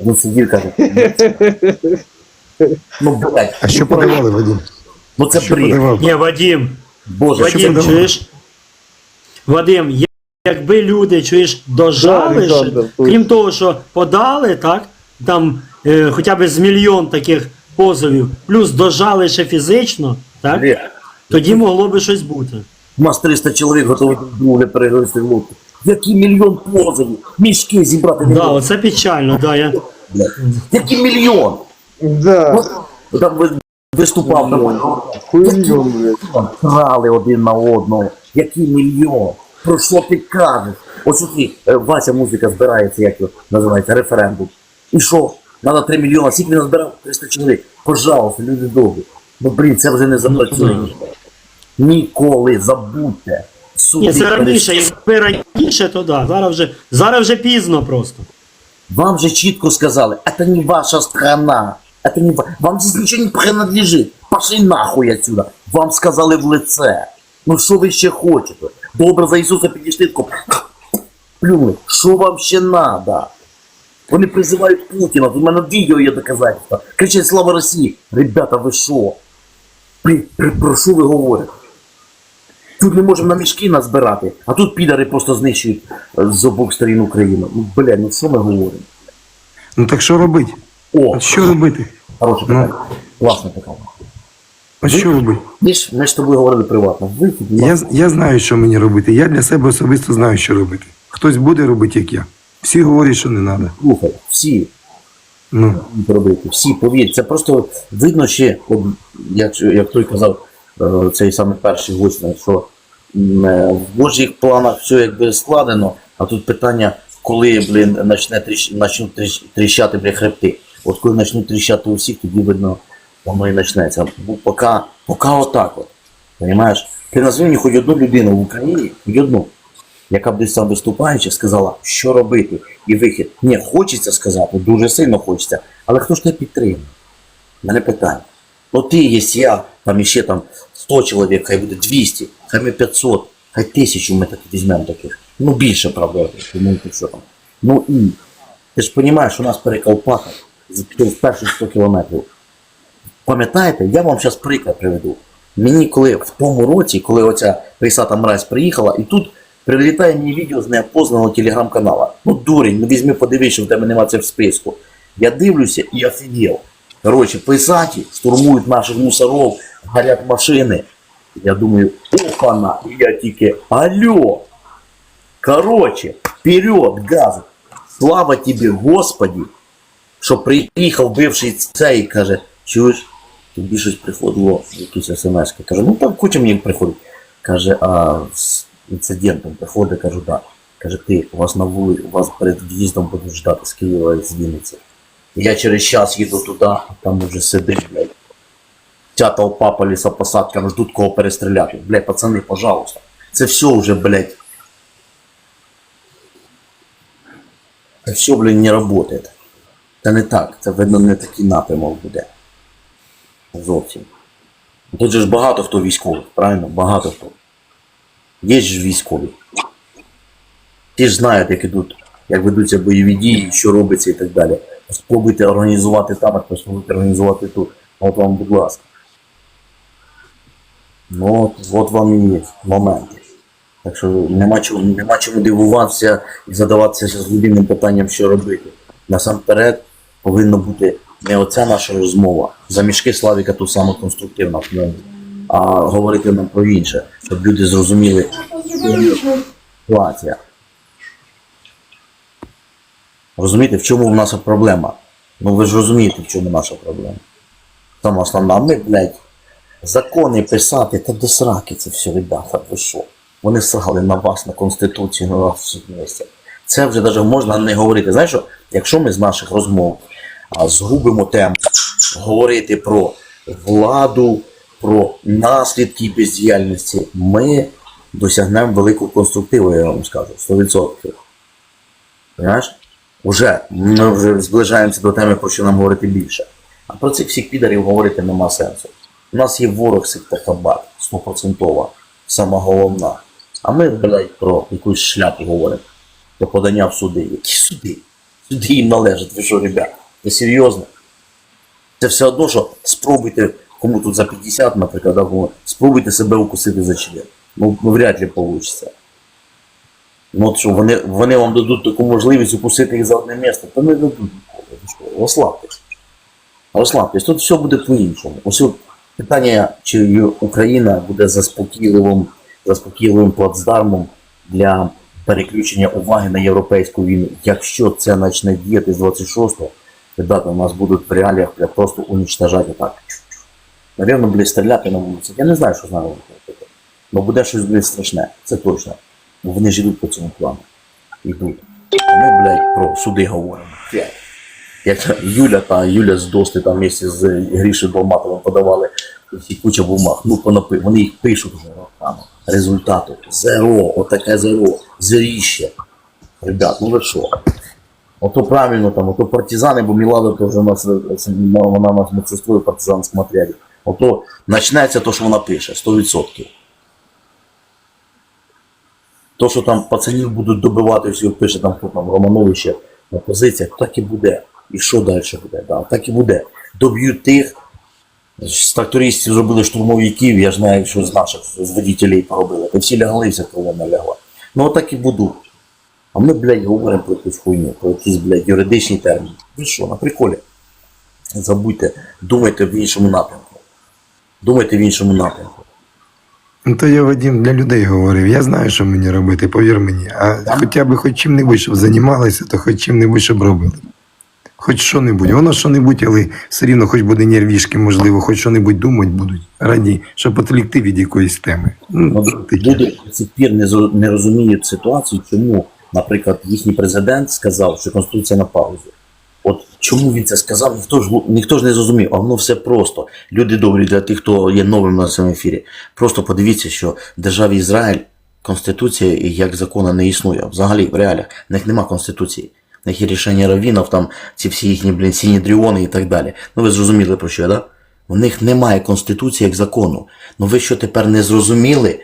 Він сидів, каже. Ну, блядь, А що подавали, Вадим? ну це Що бред. подавав? Ні, Вадим, Боже, що чуєш? Вадим, я- якби люди, чуєш, дожали, Да, Олександр, крім того, що подали, так, там е, хоча б з мільйон таких позовів, плюс дожали ще фізично, так, бред. тоді могло би щось бути. У нас 300 чоловік готові друге перегризти в лодку. Який мільйон позовів? Мішки зібрати не Да, можна, оце печально, да, я... Який мільйон? Да. От Там ви- виступав. Хуйон, блядь. Крали один на одного. Який мільйон? Про що ти кажеш? Ось тут е, Вася музика збирається, як його називається, референдум. І що? Надо 3 мільйони, скільки він назбирав? 300 чоловік. Пожалуйста, люди добрі. Ну, блін, це вже не запрацює. Ніколи забудьте. Суди Ні, це раніше, якби раніше, то да, зараз вже, зараз вже пізно просто. Вам же чітко сказали, это не ваша страна. Это не... ва- Вам здесь ничего не принадлежит. Пошли нахуй отсюда. Вам сказали в лице. Ну що ви ще хочете? Добре за Ісуса підійшли, тако плюнули. Що вам ще надо? Вони призивають Путіна, в мене відео є доказательства. Кричать слава Росії. Ребята, ви що? При, при, про що ви говорите? Тут не можемо на мішки назбирати, а тут підари просто знищують е, з обох сторін України. Ну, бля, ну що ми говоримо? Ну так що робити? О, От що робити? хороше питання. Класне питання. От що робити? Ми ж, ми ж з тобою говорили приватно. Вихід, Я, я знаю, що мені робити. Я для себе особисто знаю, що робити. Хтось буде робити, як я. Всі говорять, що не треба. слухай, всі Ну, будуть робити, всі, повір. Це просто видно ще, от, як, як той казав, цей саме перший гость, що е, в Божих планах все якби складено, а тут питання, коли, блін, почне тріщ, начнуть тріщ, тріщати бля, хребти. От коли почнуть тріщати у тоді видно, воно і почнеться. Бо поки, поки отак от. Понимаєш? Ти назви мені хоч одну людину в Україні, хоч одну, яка б десь там виступаючи, сказала, що робити і вихід. Ні, хочеться сказати, дуже сильно хочеться, але хто ж тебе підтримує? Мене питання. Ну ти є я, там іще там 100 чоловік, хай буде 200, хай ми 500, хай тисячу ми так візьмемо таких. Ну більше, правда, тому що там. Ну і ти ж розумієш, у нас перекалпака в перші 100 кілометрів. Пам'ятаєте, я вам зараз приклад приведу. Мені коли в тому році, коли оця Рейсата Мразь приїхала, і тут прилітає мені відео з неопознаного телеграм-канала. Ну, дурень, ну візьми, подивись, що в тебе немає це в списку. Я дивлюся і офігел. Коротше, писаті штурмують наших мусоров, горять машини. Я думаю, опана, і я тільки алло. Короче, вперед, газ. Слава тобі, Господі, що приїхав бивший цей, каже, чуєш, тобі щось приходило, якісь смс. Каже, ну там куча мені приходить. Каже, а з інцидентом приходить, кажу, да. Каже, ти, у вас на вулиці, у вас перед в'їздом будуть ждати з Києва і з Вінниці. Я через час їду туди, там уже сидить, блядь. Ця толпа по лісопосадкам ждуть кого перестріляти. Блядь, пацани, пожалуйста. Це все вже, блядь. Це все, блядь, не работает. Це не так, це видно не такий напрямок буде. Зовсім. Тут же ж багато хто військовий, правильно? Багато хто. Є ж військові. Ті ж знають, як ідуть, як ведуться бойові дії, що робиться і так далі. Спробуйте організувати там, а спробуйте організувати тут. От вам, будь ласка. Ну, от, от вам і є момент. Так що нема чому, нема чому дивуватися і задаватися з глибинним питанням, що робити. Насамперед повинна бути не оця наша розмова. За мішки Славіка тут саме конструктивна, а говорити нам про інше, щоб люди зрозуміли ситуація. Розумієте, в чому в наша проблема? Ну ви ж розумієте, в чому наша проблема. Сама основна, ми, блядь, закони писати, та до сраки це все, ребята, ви що? Вони срали на вас, на Конституцію, на вас місця. Це вже навіть можна не говорити. Знаєш що, якщо ми з наших розмов а, згубимо тему говорити про владу, про наслідки бездіяльності, ми досягнемо великого конструктиву, я вам скажу, 100%. Понимаєш? Уже ми вже зближаємося до теми, про що нам говорити більше. А про цих всіх підарів говорити нема сенсу. У нас є ворог секта Хабат, 100%, сама головна. А ми, блядь, про якусь шляпу говоримо. Про подання в суди. Які суди? Сюди їм належить. Ви що, ребят? Ви серйозно? Це все одно, що спробуйте, кому тут за 50, наприклад, спробуйте себе укусити за член. Ну, ну вряд ли вийде. Ну що, вони, вони вам дадуть таку можливість укусити їх за одне місце, то не дадуть ніколи. Що, Розслабтесь. Розслабтесь, тут все буде по-іншому. Ось питання, чи Україна буде заспокійливим, заспокійливим плацдармом для переключення уваги на європейську війну. Якщо це почне діяти з 26-го, ребята, у нас будуть в реаліях просто уничтожати так. Навірно, блядь, стріляти на вулиці. Я не знаю, що з нами робити. Ну буде щось блядь, страшне, це точно. Бо вони ж йдуть по цьому плану. Йдуть. А ми, блядь, про суди говоримо. Як Юля та Юля з Дости там місці з Грішою Балматовим подавали всі куча бумаг. Ну, понапи, вони їх пишуть вже роками. Результати. Зеро, отаке зеро, зеріще. Ребят, ну ви що? Ото правильно там, ото партизани, бо Мілада вже у нас вона нас медсестрою партизанському отряді. Ото почнеться то, що вона пише, 100%. То, що там пацанів будуть добивати, всі пише там, хто там Романовище на позиціях, так і буде. І що далі буде? Да, так і буде. Доб'ють тих. З трактористів зробили штурмовиків, я ж знаю, що з наших з водителів поробили. Та всі лягли, вся колона лягла. Ну отак і буду. А ми, блядь, говоримо про якусь хуйню, про якісь, блядь, юридичні терміни. Ви що, на приколі? Забудьте, думайте в іншому напрямку. Думайте в іншому напрямку. Ну то я Вадим для людей говорив. Я знаю, що мені робити, повір мені. А хоча б хоч чим-небудь, щоб займалися, то хоч чим-небудь, щоб робили. Хоч що-небудь. Воно що-небудь, але все рівно хоч буде нервішки, можливо, хоч що-небудь думати будуть. Раді, щоб відвлекти від якоїсь теми. Ну, Ну, люди до сих пір не, розуміють ситуацію, чому, наприклад, їхній президент сказав, що Конституція на паузі. От чому він це сказав, ніхто ж, ніхто ж не зрозумів, а воно все просто. Люди добрі для тих, хто є новим на цьому ефірі. Просто подивіться, що в державі Ізраїль Конституція як закона не існує. Взагалі, в реаліях. В них нема Конституції. В них є рішення равінов, там ці всі їхні, блін, сінідріони і так далі. Ну ви зрозуміли про що, да? У них немає Конституції як закону. Ну ви що тепер не зрозуміли,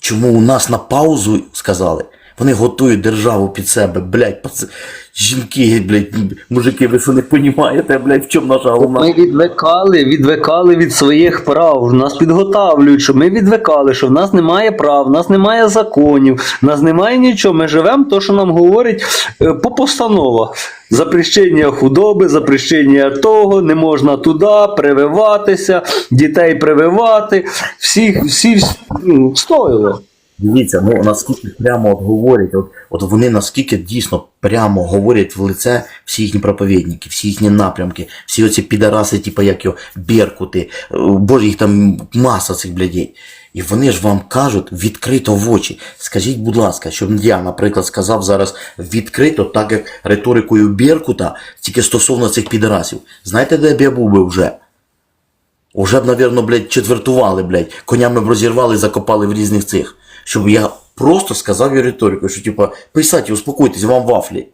чому у нас на паузу сказали? Вони готують державу під себе, блядь, пац... жінки, блядь, мужики, ви що не розумієте, блядь, в чому наша головна? Ми відвикали, відвикали від своїх прав. Нас підготавлюють, що ми відвикали, що в нас немає прав, в нас немає законів, в нас немає нічого. Ми живемо то, що нам говорять е, по постановах. Запрещення худоби, запрещення того, не можна туди прививатися, дітей прививати. Всіх, всі ну, стоїло. Дивіться, ну наскільки прямо от говорять, от, от вони наскільки дійсно прямо говорять в лице всі їхні проповідники, всі їхні напрямки, всі оці підараси, типу як його Беркути, е, боже, їх там маса цих блядей. І вони ж вам кажуть відкрито в очі. Скажіть, будь ласка, щоб я, наприклад, сказав зараз відкрито, так як риторикою Беркута, тільки стосовно цих підарасів. Знаєте, де б я був би вже? Уже б, навірно, блядь, четвертували, блядь, конями б розірвали, закопали в різних цих. Щоб я просто сказав їй риторику, що типа, писати, успокойтесь, вам вафлі.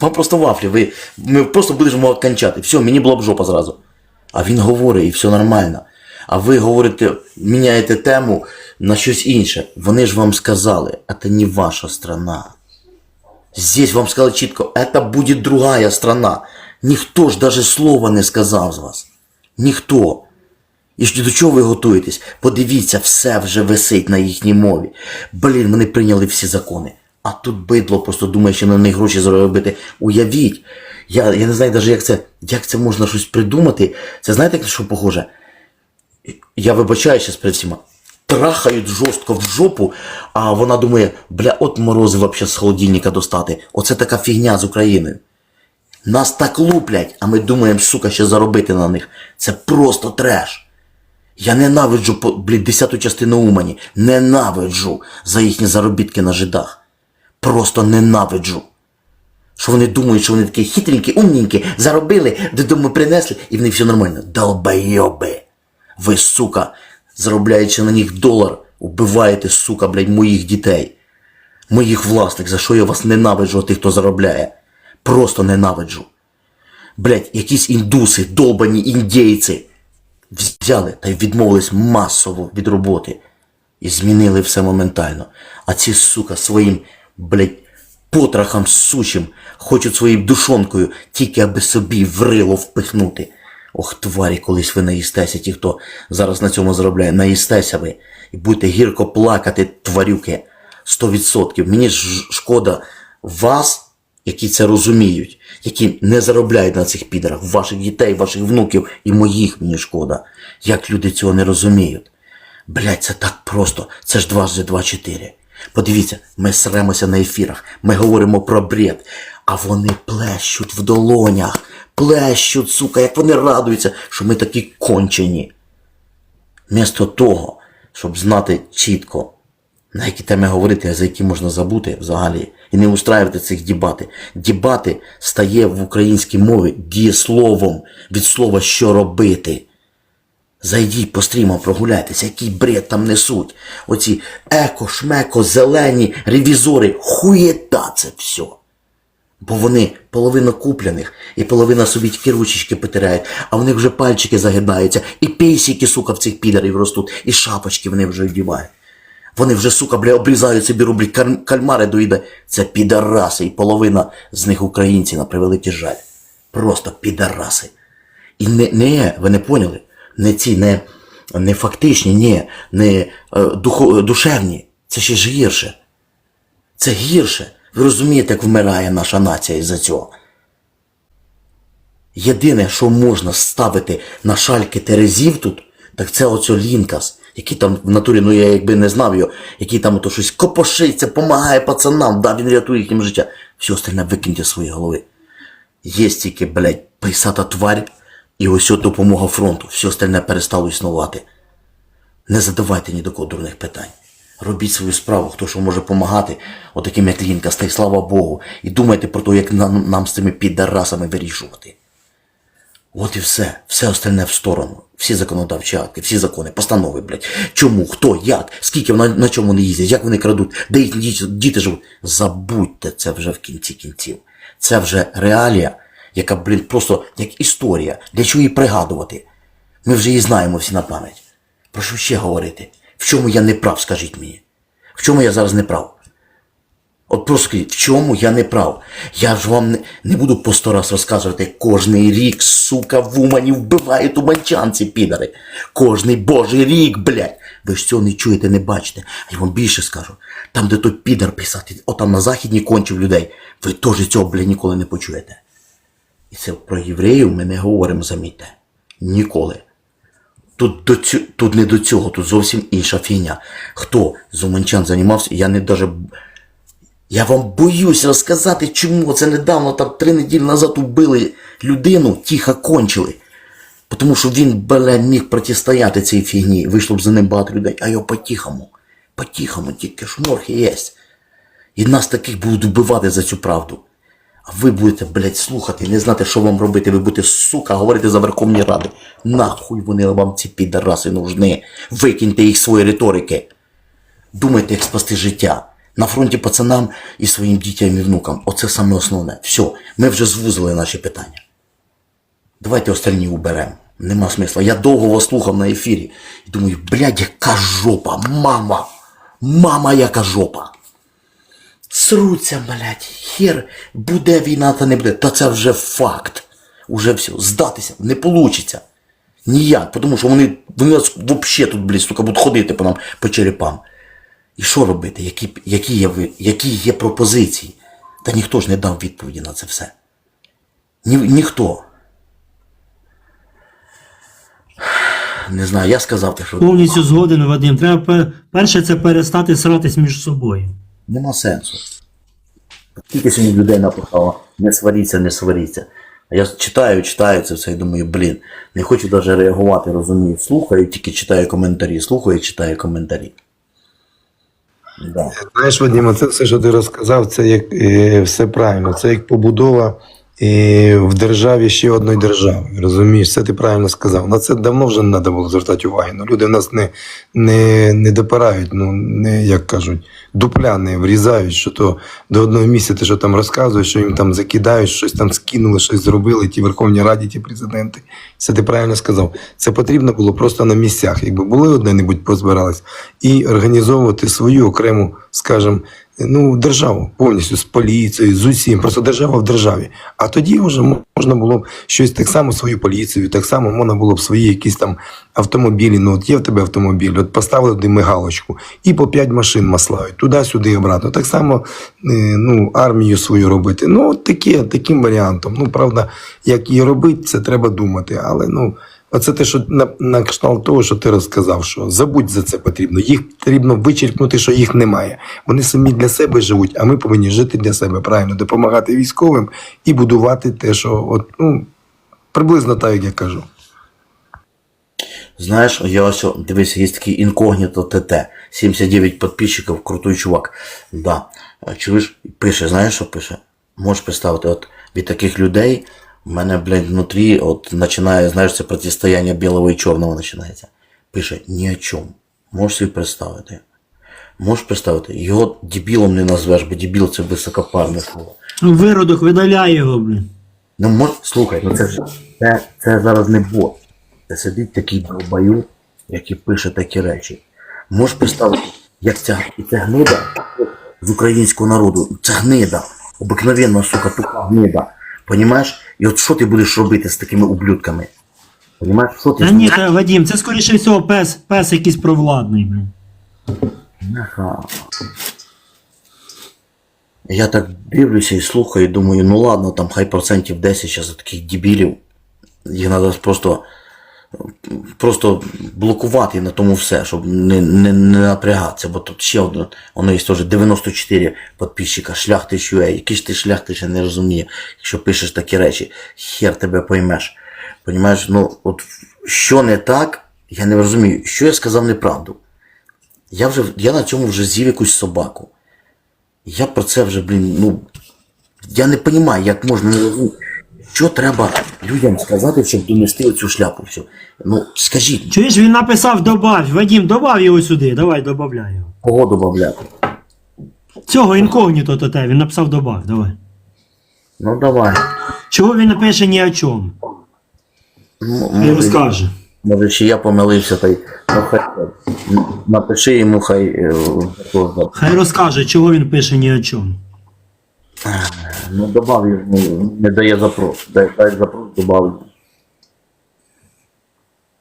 Вам просто вафлі, ви, ми просто будемо кончати. Все, мені була б жопа зразу. А він говорить, і все нормально. А ви говорите, міняєте тему на щось інше. Вони ж вам сказали, це не ваша страна. Здесь вам сказали чітко, это будет другая страна. Ніхто ж даже слова не сказав з вас. Ніхто. І ж до чого ви готуєтесь? Подивіться, все вже висить на їхній мові. Блін, вони прийняли всі закони. А тут бидло просто думає, що на них гроші заробити. Уявіть. Я, я не знаю навіть, як це, як це можна щось придумати. Це знаєте, що похоже? Я вибачаюся перед всіма. Трахають жорстко в жопу, а вона думає, бля, от морози вообще з холодильника достати. Оце така фігня з України. Нас так луплять, а ми думаємо, сука, ще заробити на них. Це просто треш. Я ненавиджу, блядь, десяту частину Умані. Ненавиджу за їхні заробітки на жидах. Просто ненавиджу. Що вони думають, що вони такі хитренькі, умненькі, заробили, додому принесли, і в них все нормально. Долбойоби. Ви, сука, заробляючи на них долар, убиваєте, сука, блядь, моїх дітей. Моїх власних, за що я вас ненавиджу, тих, хто заробляє. Просто ненавиджу. Блядь, якісь індуси, долбані індійці взяли та й відмовились масово від роботи. І змінили все моментально. А ці, сука, своїм, блядь, потрахам сущим, хочуть своєю душонкою тільки аби собі в рило впихнути. Ох, тварі, колись ви наїстеся, ті, хто зараз на цьому заробляє, наїстеся ви і будете гірко плакати, тварюки. Сто відсотків. Мені ж шкода вас, які це розуміють, які не заробляють на цих підерах, ваших дітей, ваших внуків і моїх мені шкода. Як люди цього не розуміють. Блять, це так просто. Це ж дважди два чотири. Подивіться, ми сремося на ефірах, ми говоримо про бред, а вони плещуть в долонях, плещуть, сука, як вони радуються, що ми такі кончені. Вмісто того, щоб знати чітко, на які теми говорити, а за які можна забути взагалі, і не устраювати цих дібати. Дібати стає в українській мові дієсловом від слова що робити. Зайдіть по стрімам, прогуляйтеся, який бред там несуть. Оці еко, шмеко, зелені, ревізори, хуєта це все. Бо вони половина купляних і половина собі тільки ручечки потирають, а в них вже пальчики загинаються, і пейсики, сука, в цих підарів ростуть, і шапочки вони вже одівають. Вони вже, сука, бля, обрізають собі каль- кальмари доїде. Це підараси, і половина з них українці на превеликий жаль. Просто підараси. І не, не ви не поняли? Не ці, не, не фактичні, ні, не е, духо, душевні. Це ще ж гірше. Це гірше. Ви розумієте, як вмирає наша нація із-за цього. Єдине, що можна ставити на шальки терезів тут, так це оцю Лінкас, який там в натурі, ну я якби не знав його, який там ото щось копошиться, допомагає пацанам, да, він рятує їхнім життя. Все остальне викиньте з своєї голови. Є тільки, блядь, писата тварь і ось от допомога фронту. Все остальне перестало існувати. Не задавайте ні до кого дурних питань. Робіть свою справу, хто що може допомагати, отаким як Лінка, стай слава Богу. І думайте про те, як нам, нам з цими підарасами вирішувати. От і все. Все остальне в сторону. Всі законодавчі акти, всі закони, постанови, блядь. Чому, хто, як, скільки на, на чому вони їздять, як вони крадуть, де їхні діти, діти живуть. Забудьте це вже в кінці кінців. Це вже реалія, яка, блін, просто як історія. Для чого її пригадувати? Ми вже її знаємо всі на пам'ять. Про що ще говорити? В чому я не прав, скажіть мені? В чому я зараз не прав? От просто в чому я не прав? Я ж вам не, не буду по сто раз розказувати, кожний рік, сука, в Умані вбивають уманчанці, підари. Кожний божий рік, блядь. Ви ж цього не чуєте, не бачите. А я вам більше скажу. Там, де той підар писати, отам на західні кончив людей, ви теж цього, блядь, ніколи не почуєте. І це про євреїв ми не говоримо, замітьте. Ніколи. Тут, до цю, тут не до цього, тут зовсім інша фігня. Хто з уманчан займався, я не даже. Я вам боюсь розказати, чому це недавно, там три неділі назад убили людину, тихо кончили. Тому що він, бля, міг протистояти цій фігні, вийшло б за ним багато людей, а його по-тихому, по-тихому, тільки шморхи є. І нас таких будуть вбивати за цю правду. А ви будете, блядь, слухати, не знати, що вам робити. Ви будете, сука, говорити за Верховні Ради. Нахуй вони вам ці підараси нужні. Викиньте їх з своєї риторики. Думайте, як спасти життя. На фронті пацанам і своїм дітям і внукам. Оце саме основне. Все, ми вже звузили наші питання. Давайте остальні уберемо. Нема смисла. Я довго вас слухав на ефірі. І думаю, блядь, яка жопа, мама! Мама, яка жопа! Сруться, блядь, хер, буде війна, та не буде. Та це вже факт. Уже все, здатися не получиться. Ніяк, тому що вони, вони нас взагалі тут, блядь, сука, будуть ходити по нам по черепам. І що робити? Які, які, є, ви- які є пропозиції? Та ніхто ж не дав відповіді на це все. Ні, ніхто. Не знаю, я сказав те, що Повністю згоден, Вадим. Треба перше це перестати сратись між собою. нема сенсу. Тільки сьогодні людей напихало, не сваріться, не сваріться. А я читаю, читаю це все і думаю, блін, не хочу навіть реагувати, розумію. Слухаю, тільки читаю коментарі, слухаю, читаю коментарі. Да. Знаєш, Вадим, це все, що ти розказав, це як е, все правильно. Це як побудова е, в державі ще одної держави. Розумієш, це ти правильно сказав. На це давно вже не треба було звертати уваги. Ну, люди в нас не, не, не допирають, ну не як кажуть, дупля не врізають, що то до одного місця ти що там розказуєш, що їм там закидають, щось там скинули, щось зробили, ті Верховні Раді, ті президенти. Це ти правильно сказав. Це потрібно було просто на місцях. Якби були одне-небудь позбирались, і організовувати свою окрему, скажімо, ну, державу повністю з поліцією, з усім. Просто держава в державі. А тоді вже можна було б щось так само свою поліцію, так само можна було б свої якісь там автомобілі. Ну, от є в тебе автомобіль, от поставили туди мигалочку, і по п'ять машин маслають, туди-сюди обратно. Так само е, ну, армію свою робити. Ну, от таке, таким варіантом. Ну, правда, як її робити, це треба думати. Але ну. Оце те, що на, на кшталт того, що ти розказав, що забудь за це потрібно. Їх потрібно вичеркнути, що їх немає. Вони самі для себе живуть, а ми повинні жити для себе правильно, допомагати військовим і будувати те, що от, ну, приблизно так, як я кажу. Знаєш, я ось, дивись, є такий інкогніто ТТ, 79 підписчиків, крутой чувак. Да. Чуєш, пише, знаєш, що пише? Можеш представити, от від таких людей в мене, блядь, внутрі, от починає, знаєш, це протистояння білого і чорного починається. Пише, ні о чому. Можеш собі представити. Можеш представити, його дебілом не назвеш, бо дебіл це високопарне слово. Виродок видаляй його, блін. Ну, мож, слухай, ну це ж це, це зараз не бот. Це сидить такий долбаю, який пише такі речі. Можеш представити, як ця, і ця гнида з українського народу, це гнида, обикновенна, сука, тука гнида. Понімаєш? І от що ти будеш робити з такими ублюдками? Понімаєш, що ти Та ні, та, Вадім, це скоріше всього пес, пес якийсь провладний, блін. Ага. Я так дивлюся і слухаю, і думаю, ну ладно, там хай процентів 10 зараз таких дебілів. Їх треба просто, просто блокувати на тому все, щоб не, не, не напрягатися. Бо тут ще одне, воно є теж 94 підписчика, шляхтич UA. Який ж ти шляхтич, я не розумію, якщо пишеш такі речі, хер тебе поймеш. Понімаєш, ну от що не так, я не розумію, що я сказав неправду. Я вже я на цьому вже з'їв якусь собаку. Я про це вже, блін, ну. Я не розумію, як можна не розуміти. Що треба людям сказати, щоб донести оцю шляпу всю. Ну, скажіть, Чуєш, він написав добавь. Вадім, добавь його сюди, давай, добавляй його. кого додати? Цього інкогніто то те, він написав добавь, давай. Ну давай. Чого він не пише ні о чому? Ну, може, розкаже. може, ще я помилився, та й ну, хай, напиши йому, хай. е. Хай розкаже, чого він пише ні о чому. Ну, добав, ну, не дає запрос. Дай, дай запрос, добав.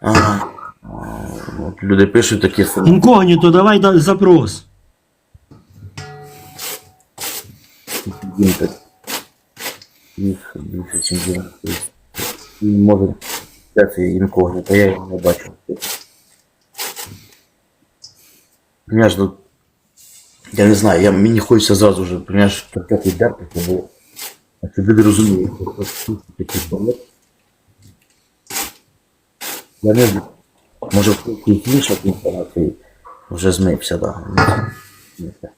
А, От люди пишуть такі слова. Інкогніто, давай да- запрос. Дімка. Їх більше, ніж 90. Він може це це інкогніто, я його не бачу. Понимаєш, ну, я не знаю, я, мені хочеться зразу вже, понимаєш, терпіти дерпити, бо а чи люди розуміють, що такий помилок. Я не знаю. Може, в інша інформації вже змився, так. Да.